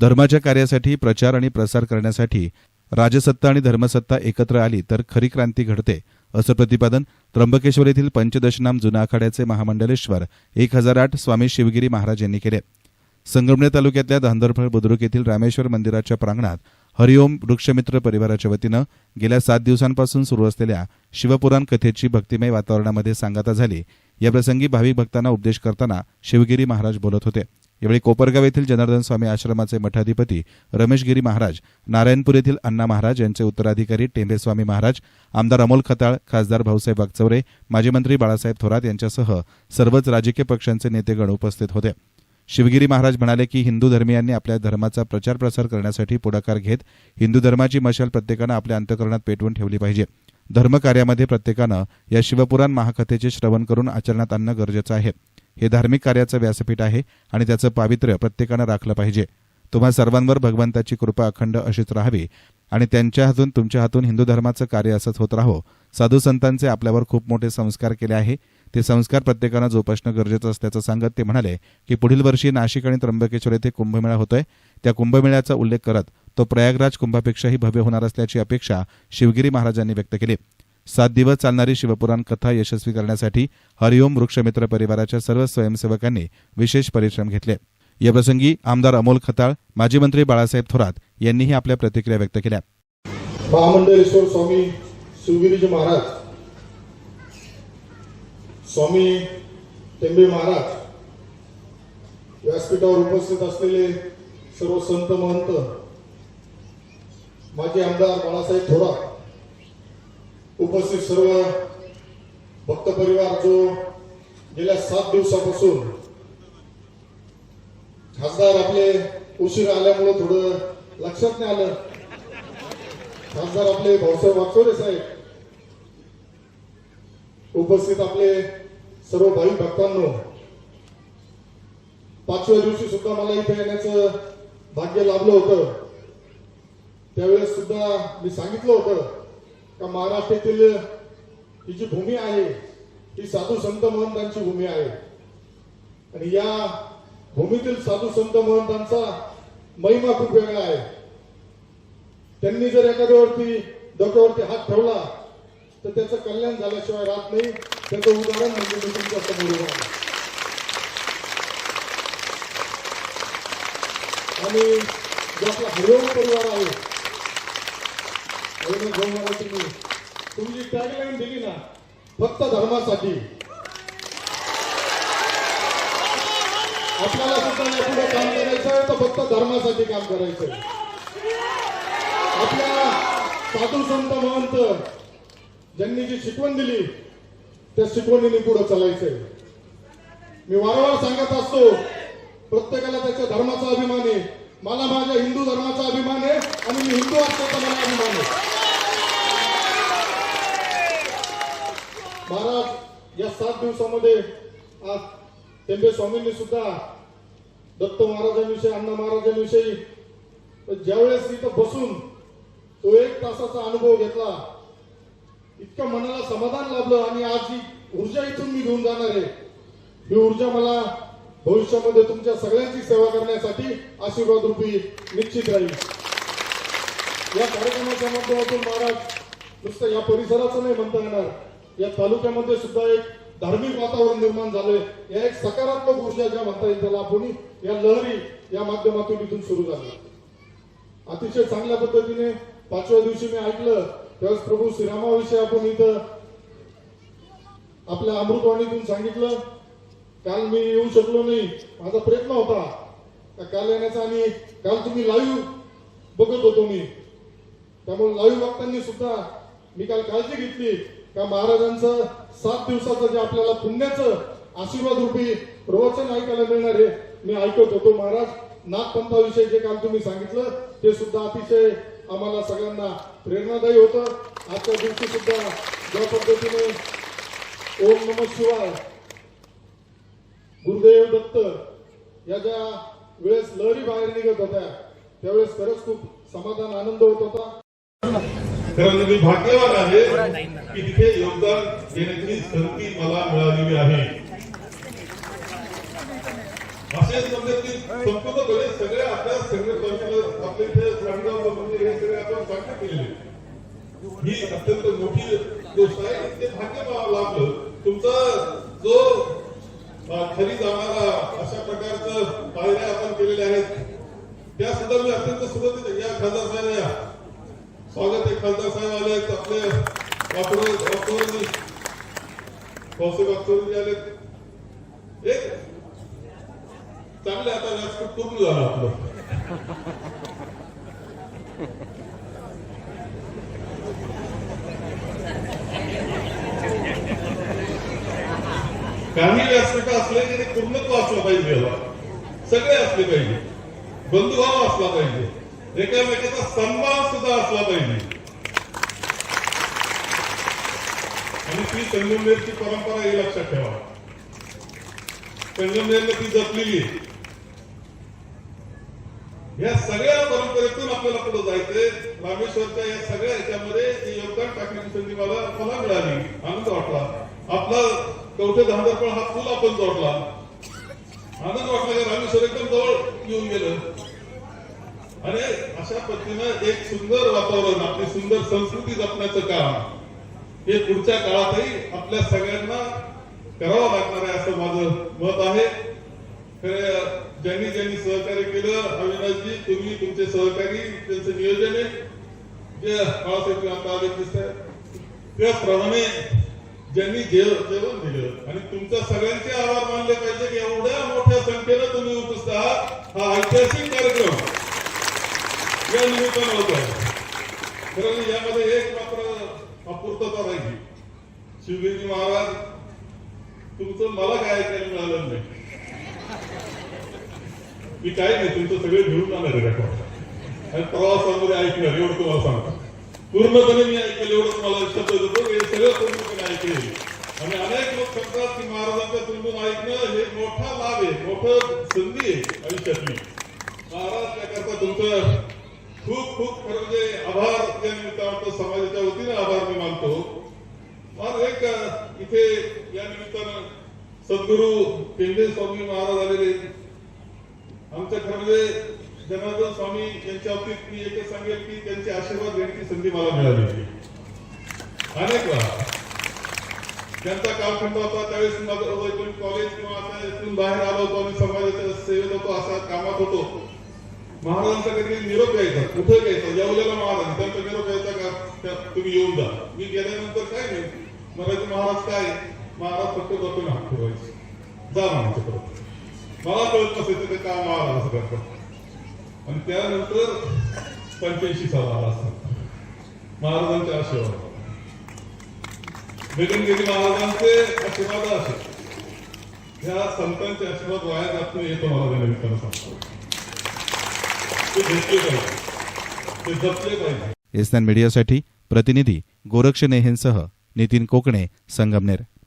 धर्माच्या कार्यासाठी प्रचार आणि प्रसार करण्यासाठी राजसत्ता आणि धर्मसत्ता एकत्र आली तर खरी क्रांती घडते असं प्रतिपादन त्र्यंबकेश्वर येथील पंचदशनाम जुना आखाड्याचे महामंडलेश्वर एक हजार आठ स्वामी शिवगिरी महाराज यांनी केले. संगमनेर तालुक्यातल्या धांदरफळ बुद्रुक येथील रामेश्वर मंदिराच्या प्रांगणात हरिओम वृक्षमित्र परिवाराच्या वतीनं गेल्या सात दिवसांपासून सुरू असलेल्या शिवपुराण कथेची भक्तिमय वातावरणामध्ये सांगता झाली. याप्रसंगी भाविक भक्तांना उपदेश करताना शिवगिरी महाराज बोलत होते. यावेळी कोपरगाव येथील जनार्दन स्वामी आश्रमाचे मठाधिपती रमेशगिरी महाराज नारायणपूर येथील अण्णा महाराज यांचे उत्तराधिकारी टेंभेस्वामी महाराज आमदार अमोल खताळ खासदार भाऊसाहेब वागचौरे माजी मंत्री बाळासाहेब थोरात यांच्यासह सर्वच राजकीय पक्षांचे नेतेगण उपस्थित होते. शिवगिरी महाराज म्हणाले की हिंदू धर्मियांनी आपल्या धर्माचा प्रचार प्रसार करण्यासाठी पुढाकार घेत हिंदू धर्माची मशाल प्रत्येकानं आपल्या अंतकरणात पेटवून ठेवली पाहिजे. धर्मकार्यामध्ये प्रत्येकानं या शिवपुराण महाकथेचे श्रवण करून आचरणात आणणं गरजेचं आहे. हे धार्मिक कार्याचं व्यासपीठ आहे आणि त्याचं पावित्र्य प्रत्येकानं राखलं पाहिजे. तुम्हा सर्वांवर भगवंताची कृपा अखंड अशीच राहावी आणि त्यांच्या हातून तुमच्या हातून हिंदू धर्माचं कार्य असंच होत राहो. साधू संतांचे आपल्यावर खूप मोठे संस्कार केले आहे. ते संस्कार प्रत्येकानं जोपासणं गरजेचं असल्याचं सांगत ते म्हणाले की पुढील वर्षी नाशिक आणि त्र्यंबकेश्वर येथे कुंभमेळा होतोय. त्या कुंभमेळ्याचा उल्लेख करत तो प्रयागराज कुंभापेक्षाही भव्य होणार असल्याची अपेक्षा शिवगिरी महाराजांनी व्यक्त केली. सात दिवस चालणारी शिवपुराण कथा यशस्वी करण्यासाठी हरिओम वृक्षमित्र परिवाराच्या सर्व स्वयंसेवकांनी विशेष परिश्रम घेतले. याप्रसंगी आमदार अमोल खताळ माजी मंत्री बाळासाहेब थोरात यांनीही आपल्या प्रतिक्रिया व्यक्त केल्या. महामंडळेश्वर स्वामी शिवगिरीजी महाराज स्वामी टेंबे महाराज व्यासपीठावर उपस्थित असलेले सर्व संत महंत माजी आमदार बाळासाहेब थोरात उपस्थित सर्व भक्त परिवार जो गेल्या सात दिवसापासून खासदार आपले उशीर आल्यामुळे थोडं लक्षात नाही आलं. खासदार आपले भाऊसाहेब वाचोरे साहेब उपस्थित आपले सर्व भाई भक्तांनो पाचव्या दिवशी सुद्धा मला इथे येण्याचं भाग्य लाभलं होतं. त्यावेळेस सुद्धा मी सांगितलं होतं. का महाराष्ट्रातील ही जी भूमी आहे ही साधू संत महंतांची भूमी आहे. आणि या भूमीतील साधू संत महंतांचा महिमा खूप वेगळा आहे. त्यांनी जर एखाद्यावरती डोक्यावरती हात ठेवला तर त्याचं कल्याण झाल्याशिवाय राहत नाही. त्याचं उदाहरण म्हणजे मी तुमच्यासमोर आणि जो आपला हरिओम परिवार आहे तुमची टॅगलाईन दिली ना फक्त धर्मासाठी. आपल्याला सुद्धा पुढे काम करायचं आहे तर फक्त धर्मासाठी काम करायचं आपल्या साधू संत महंत ज्यांनी जी शिकवण दिली त्या शिकवणीने पुढे चालायचंय. मी वारंवार सांगत असतो प्रत्येकाला त्याच्या धर्माचा अभिमान आहे. मला माझ्या हिंदू धर्माचा अभिमान आहे आणि मी हिंदू असल्याचा मला अभिमान आहे. महाराज या सात दिवसामध्ये आज टेंबे स्वामींनी सुद्धा दत्त महाराजांविषयी अण्णा महाराजांविषयी ज्यावेळेस इथं बसून तो एक तासाचा अनुभव घेतला इतकं मनाला समाधान लाभलं आणि आज जी ऊर्जा इथून मी घेऊन जाणार आहे. ही ऊर्जा मला भविष्यामध्ये तुमच्या सगळ्यांची सेवा करण्यासाठी आशीर्वाद रूपी निश्चित राहील. या कार्यक्रमाच्या माध्यमातून महाराज नुसतं या परिसराचं नाही म्हणता येणार. या तालुक्यामध्ये सुद्धा एक धार्मिक वातावरण निर्माण झालंय. या एक सकारात्मक ऊर्जा ज्या म्हणता येईल त्याला आपण या लहरी या माध्यमातून इथून सुरू झाल्या अतिशय चांगल्या पद्धतीने पाचव्या दिवशी मी ऐकलं. त्यावेळेस प्रभू श्रीरामाविषयी आपण इथं आपल्या अमृतवाणीतून सांगितलं. काल मी येऊ शकलो नाही. माझा प्रयत्न होता. काल येण्याचा आणि काल तुम्ही लाईव्ह बघत होतो मी. त्यामुळे लाईव्ह बघताना सुद्धा मी काल काळजी घेतली. का महाराजांचं सात दिवसाचं जे आपल्याला पुण्याचं आशीर्वाद रूपी प्रवचन ऐकायला मिळणार आहे मी ऐकत होतो. महाराज नागपंथाविषयी जे काम तुम्ही सांगितलं ते सुद्धा अतिशय आम्हाला सगळ्यांना प्रेरणादायी होतं. आजच्या दिवशी सुद्धा ज्या पद्धतीने ओम नम शिवाय गुरुदेव दत्त या ज्या वेळेस लहरी बाहेर निघत होत्या त्यावेळेस खरंच खूप समाधान आनंद होत होता. खरं म्हणजे मी भाग्यवान आहे की तिथे योगदान देण्याची संधी मला मिळालेली आहे. अत्यंत मोठी गोष्ट आहे. ते भाग्य लाभलं. तुमचा जो खरी जाणारा अशा प्रकारचं पायऱ्या आपण केलेल्या आहेत त्या सुद्धा मी अत्यंत सुरुवातीच्या खासदार साहेब या. स्वागत आहे खासदार साहेब आले आहेत आपले वापरू वापरूजी भाऊसाहेब आले एक चांगले आता राजकोट पूर्ण झालं आपलं. काही व्यासपीठ असले तरी पूर्णत्व असलं पाहिजे सगळे असले पाहिजे. बंधुभाव असला पाहिजे. एकामेकाचा सन्मान सुद्धा असला पाहिजे आणि ती संगमनेरची परंपरा ही लक्षात ठेवा. संगमनेरला ती जपलेली आहे. या सगळ्या परंपरेतून आपल्याला पुढे जायचंय. रामेश्वरच्या या सगळ्या ह्याच्यामध्ये योगदान टाकण्याची संधी मला मला मिळाली. आनंद वाटला. आपला कवठे धांदरपण हा पूल आपण जोडला. आनंद वाटला रामेश्वर एकदम जवळ येऊन गेलं. आणि अशा पद्धतीनं एक सुंदर वातावरण आपली सुंदर संस्कृती जपण्याचं काम हे पुढच्या काळातही आपल्या सगळ्यांना करावं लागणार आहे असं माझं मत आहे. ज्यांनी ज्यांनी सहकार्य केलं अविनाशजी तुम्ही तुमचे सहकारी त्यांचं नियोजन आहे. जे बाळासाहेब आता आले दिसत त्याचप्रमाणे ज्यांनी जेवण दिलं आणि तुमचा सगळ्यांचे आभार मानले पाहिजे की एवढ्या मोठ्या संख्येनं तुम्ही उपस्थित आहात. हा ऐतिहासिक कार्यक्रम. या निमित्तानं होत. आहे खरं यामध्ये एक मात्र अपूर्तता राहिली. शिवगिरी महाराज तुमचं मला काय ऐकायला मिळालं नाही. मी काय नाही तुमचं सगळे घेऊन जाणार रेकॉर्ड आणि प्रवासामध्ये ऐकणार एवढं तुम्हाला सांगतो. पूर्णपणे मी ऐकलं एवढं मला शब्द देतो हे सगळं पूर्णपणे ऐकले आणि अनेक लोक सांगतात की महाराजांच्या तोंडून ऐकणं हे मोठा लाभ आहे मोठं संधी आहे आयुष्यातली महाराज त्याकरता तुमचं खूप खूप खरं म्हणजे आभार या निमित्तानं समाजाच्या वतीने आभार मी मानतो मला एक अ, इथे या निमित्तानं सद्गुरु पेंडे स्वामी महाराज आलेले आमच्या खरमध्ये जनार्दन स्वामी यांच्या बाबतीत मी एकच सांगेल की त्यांचे आशीर्वाद घेण्याची संधी मला मिळाली. अनेक वेळा त्यांचा कालखंड होता त्यावेळेस माझं वैकुंठ कॉलेज किंवा आता इथून बाहेर आलो होतो आणि समाजाच्या सेवेत होतो असा कामात होतो. महाराजांचा कधी निरोप घ्यायचा कुठे घ्यायचा? येवलेला महाराज त्यांचा निरोप घ्यायचा का? तुम्ही येऊन जा. मी गेल्यानंतर काय नाही म्हणायचं महाराज काय? महाराज फक्त बसून हात फिरवायचे जा म्हणायचं परत मला कळत नसायचं ते का महाराज असं करतात. आणि त्यानंतर पंच्याऐंशी साल आला असतात महाराजांच्या आशीर्वाद. गगनगिरी महाराजांचे आशीर्वाद असे. ह्या संतांचे आशीर्वाद वाया जात नाही येतो तुम्हाला त्या निमित्तानं सांगतो. ते घेतले पाहिजे. ते जपले पाहिजे. एसनान मीडियासाठी प्रतिनिधी गोरक्ष नेहेंसह नितीन कोकणे संगमनेर.